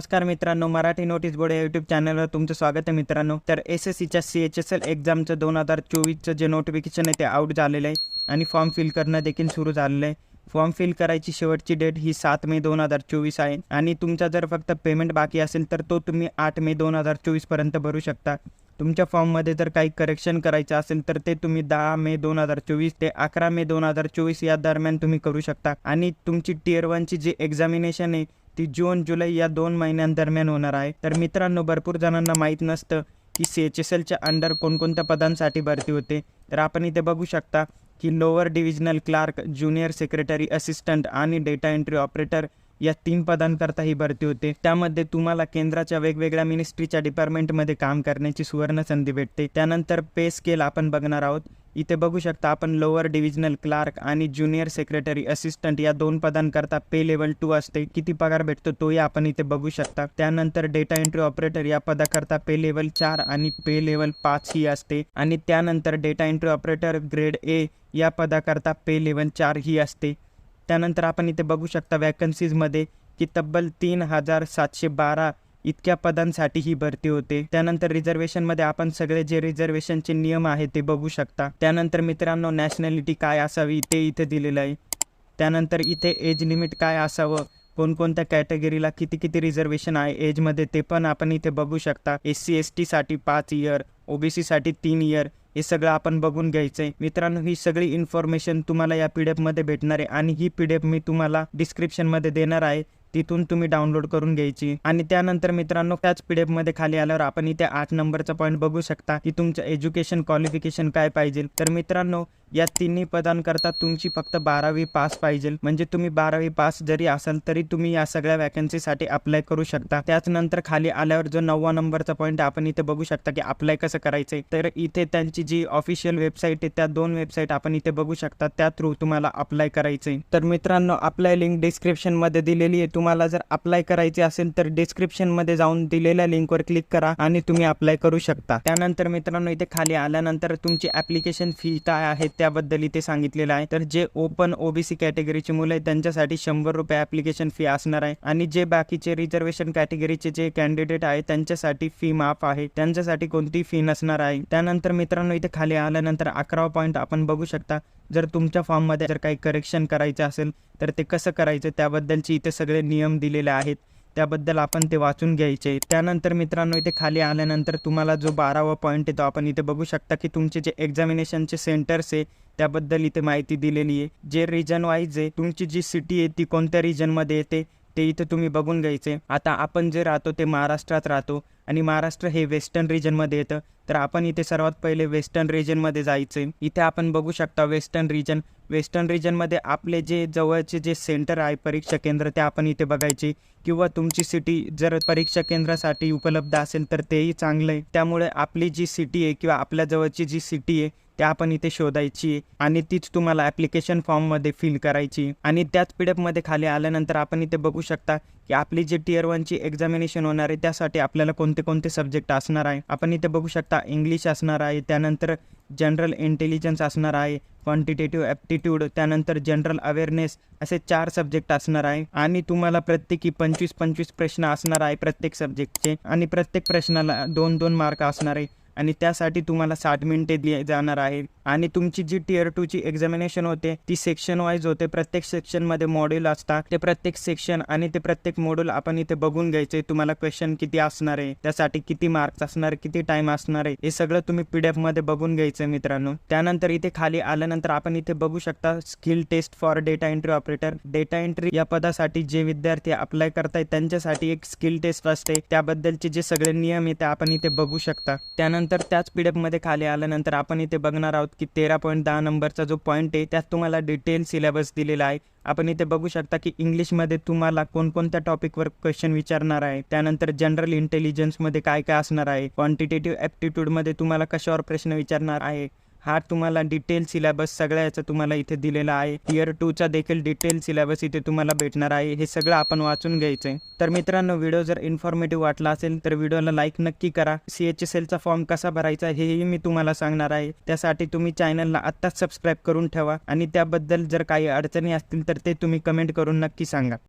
नमस्कार मित्रांनो Marathi notice board या यूट्यूब चॅनलवर तुमचं स्वागत आहे मित्रांनो. तर एस एस सीच्या सी एच एस एल एक्झामचं दोन हजार चोवीसचं जे नोटिफिकेशन आहे ते आउट झालेलं आहे आणि फॉर्म फिल करणं देखील सुरू झालेलं आहे. फॉर्म फिल करायची शेवटची डेट ही सात मे दोन हजार चोवीस आहे आणि तुमचा जर फक्त पेमेंट बाकी असेल तर तो तुम्ही आठ मे दोन हजार चोवीसपर्यंत भरू शकता. तुमच्या फॉर्ममध्ये जर काही करेक्शन करायचं असेल तर ते तुम्ही दहा मे दोन हजार चोवीस ते अकरा मे दोन हजार चोवीस या दरम्यान तुम्ही करू शकता. आणि तुमची टिअर वनची जी एक्झामिनेशन आहे ती जून जुलै या दोन महिन्यांदरम्यान होणार आहे. तर मित्रांनो भरपूर जणांना माहीत नसतं की सी एच एस एलच्या अंडर कोणकोणत्या पदांसाठी भरती होते. तर आपण इथे बघू शकता की lower divisional clerk junior secretary assistant आणि डेटा एंट्री ऑपरेटर या तीन पदांकरता ही भरती होते. त्यामध्ये तुम्हाला केंद्राच्या वेगवेगळ्या मिनिस्ट्रीच्या डिपार्टमेंटमध्ये काम करण्याची सुवर्ण संधी भेटते. त्यानंतर पे स्केल आपण बघणार आहोत. इथे बघू शकता आपण लोअर डिव्हिजनल क्लार्क आणि ज्युनियर सेक्रेटरी असिस्टंट या दोन पदांकरता पे लेवल टू असते. किती पगार भेटतो तोही आपण इथे बघू शकता. त्यानंतर डेटा एंट्री ऑपरेटर या पदाकरता पे लेवल चार आणि पे लेवल पाच ही असते. आणि त्यानंतर data entry operator grade A या पदाकरता पे लेवल चार ही असते. त्यानंतर आपण इथे बघू शकता वॅकन्सीजमध्ये की तब्बल तीन हजार सातशे बारा इतक्या पदांसाठी ही भरती होते. त्यानंतर रिझर्वेशनमध्ये आपण सगळे जे रिझर्वेशनचे नियम आहेत ते बघू शकता. त्यानंतर मित्रांनो नॅशनॅलिटी काय असावी ते इथे दिलेलं आहे. त्यानंतर इथे एज लिमिट काय असावं? कोणकोणत्या कॅटेगरीला किती किती रिझर्वेशन आहे एजमध्ये ते पण आपण इथे बघू शकता. एस सी एस टीसाठी पाच इयर ओबीसीसाठी तीन इयर हे सगळं आपण बघून घ्यायचं आहे मित्रांनो ही सगळी इन्फॉर्मेशन तुम्हाला या पी डी एफमध्ये भेटणार आहे आणि ही पी डी एफ मी तुम्हाला डिस्क्रिप्शनमध्ये देणार आहे. तिथून तुम्ही डाउनलोड करून घ्यायची. आणि त्यानंतर मित्रांनो त्याच पी डी खाली आल्यावर आपण इथे आठ नंबरचा पॉईंट बघू शकता की तुमचं एज्युकेशन क्वालिफिकेशन काय पाहिजे. तर मित्रांनो या तिन्ही पदांकरता तुमची फक्त बारावी पास पाहिजे. म्हणजे तुम्ही बारावी पास जरी असाल तरी तुम्ही या सगळ्या वॅकन्सीसाठी अप्लाय करू शकता. त्याचनंतर खाली आल्यावर जो नववा नंबरचा पॉईंट आपण इथे बघू शकता की अप्लाय कसं करायचं तर इथे त्यांची जी ऑफिशियल वेबसाईट आहे त्या दोन वेबसाईट आपण इथे बघू शकता. त्या थ्रू तुम्हाला अप्लाय करायचंय. तर मित्रांनो अप्लाय लिंक डिस्क्रिप्शनमध्ये दिलेली आहे. तुम्हाला जर अप्लाय करायचे असेल तर डिस्क्रिप्शनमध्ये जाऊन दिलेल्या लिंकवर क्लिक करा आणि तुम्ही अप्लाय करू शकता. त्यानंतर मित्रांनो इथे खाली आल्यानंतर तुमची ऍप्लिकेशन फी काय आहे त्याबद्दल इथे सांगितलेलं आहे. तर जे ओपन ओबीसी कॅटेगरीची मुलं आहेत त्यांच्यासाठी शंभर रुपये ऍप्लिकेशन फी असणार आहे. आणि जे बाकीचे रिझर्वेशन कॅटेगरीचे जे कॅन्डिडेट आहे त्यांच्यासाठी फी माफ आहे. त्यांच्यासाठी कोणती फी नसणार आहे. त्यानंतर मित्रांनो इथे खाली आल्यानंतर अकरावा पॉईंट आपण बघू शकता. जर तुमच्या फॉर्ममध्ये जर काही करेक्शन करायचं असेल तर ते कसं करायचं? त्याबद्दलचे इथे सगळे नियम दिलेले आहेत. त्याबद्दल आपण ते वाचून घ्यायचे. त्यानंतर मित्रांनो इथे खाली आल्यानंतर तुम्हाला जो बारावा पॉईंट येतो आपण इथे बघू शकता की तुमचे जे एक्झामिनेशनचे सेंटर्स आहे त्याबद्दल इथे माहिती दिलेली आहे. जे रिजन वाईज आहे तुमची जी सिटी आहे ती कोणत्या रिजनमध्ये येते ते इथे तुम्ही बघून घ्यायचे. आता आपण जे राहतो ते महाराष्ट्रात राहतो. आणि महाराष्ट्र हे वेस्टर्न रिजनमध्ये येतं. तर आपण इथे सर्वात पहिले वेस्टर्न रिजनमध्ये जायचं. इथे आपण बघू शकता वेस्टर्न रिजन वेस्टर्न रिजनमध्ये आपले जे जवळचे जे सेंटर आहे परीक्षा केंद्र ते आपण इथे बघायचे. किंवा तुमची सिटी जर परीक्षा केंद्रासाठी उपलब्ध असेल तर तेही चांगलं आहे. त्यामुळे आपली जी सिटी आहे किंवा आपल्या जवळची जी सिटी आहे त्या आपण इथे शोधायची आणि तीच तुम्हाला ॲप्लिकेशन फॉर्ममध्ये फिल करायची. आणि त्याच पी खाली आल्यानंतर आपण इथे बघू शकता की आपली जी टीयर वनची एक्झामिनेशन होणार आहे त्यासाठी आपल्याला कोणते कोणते सब्जेक्ट असणार आहे. आपण इथे बघू शकता इंग्लिश असणार आहे त्यानंतर जनरल इंटेलिजन्स असणार आहे क्वांटिटेटिव्ह ॲप्टिट्यूड त्यानंतर जनरल अवेअरनेस असे चार सब्जेक्ट असणार आहे. आणि तुम्हाला प्रत्येकी पंचवीस पंचवीस प्रश्न असणार आहे प्रत्येक सब्जेक्टचे आणि प्रत्येक प्रश्नाला दोन दोन मार्क असणार आहे. आणि त्यासाठी तुम्हाला साठ मिनिटे दिले जाणार आहे आणि तुमची जी टिअर टूची एक्झामिनेशन होते ती सेक्शन वाईज होते. प्रत्येक सेक्शनमध्ये मॉड्यूल असतात. ते प्रत्येक सेक्शन आणि ते प्रत्येक मॉड्यूल आपण इथे बघून घ्यायचे. तुम्हाला क्वेश्चन किती असणार आहे? त्यासाठी किती मार्क्स असणार? किती टाइम असणार आहे? हे सगळं तुम्ही पीडीएफमध्ये बघून घ्यायचं मित्रांनो. त्यानंतर इथे खाली आल्यानंतर आपण इथे बघू शकता skill test for data entry operator data entry या पदासाठी जे विद्यार्थी अप्लाय करतायत त्यांच्यासाठी एक स्किल टेस्ट असते. त्याबद्दलचे जे सगळे नियम आहे ते आपण इथे बघू शकता. त्यानंतर त्याच पी डी खाली आल्यानंतर आपण इथे बघणार आहोत की तेरा पॉईंट दहा नंबरचा जो पॉईंट आहे त्यात तुम्हाला डिटेल सिलेबस दिलेला आहे. आपण इथे बघू शकता की इंग्लिशमध्ये तुम्हाला कोणकोणत्या टॉपिकवर क्वेश्चन विचारणार आहे त्यानंतर जनरल इंटेलिजन्समध्ये काय काय असणार आहे क्वांटिटेटिव्ह ॲप्टिट्यूडमध्ये तुम्हाला कशावर प्रश्न विचारणार आहे हा तुम्हाला डिटेल सिलेबस सगळ्या याचा तुम्हाला इथे दिलेला आहे. इयर टूचा देखील डिटेल सिलेबस इथे तुम्हाला भेटणार आहे. हे सगळं आपण वाचून घ्यायचं आहे तर मित्रांनो व्हिडिओ जर इन्फॉर्मेटिव्ह वाटला असेल तर व्हिडिओला लाईक नक्की करा. सी एच एस एलचा फॉर्म कसा भरायचा हेही मी तुम्हाला सांगणार आहे. त्यासाठी तुम्ही चॅनलला आत्ताच सबस्क्राईब करून ठेवा. आणि त्याबद्दल जर काही अडचणी असतील तर ते तुम्ही कमेंट करून नक्की सांगा.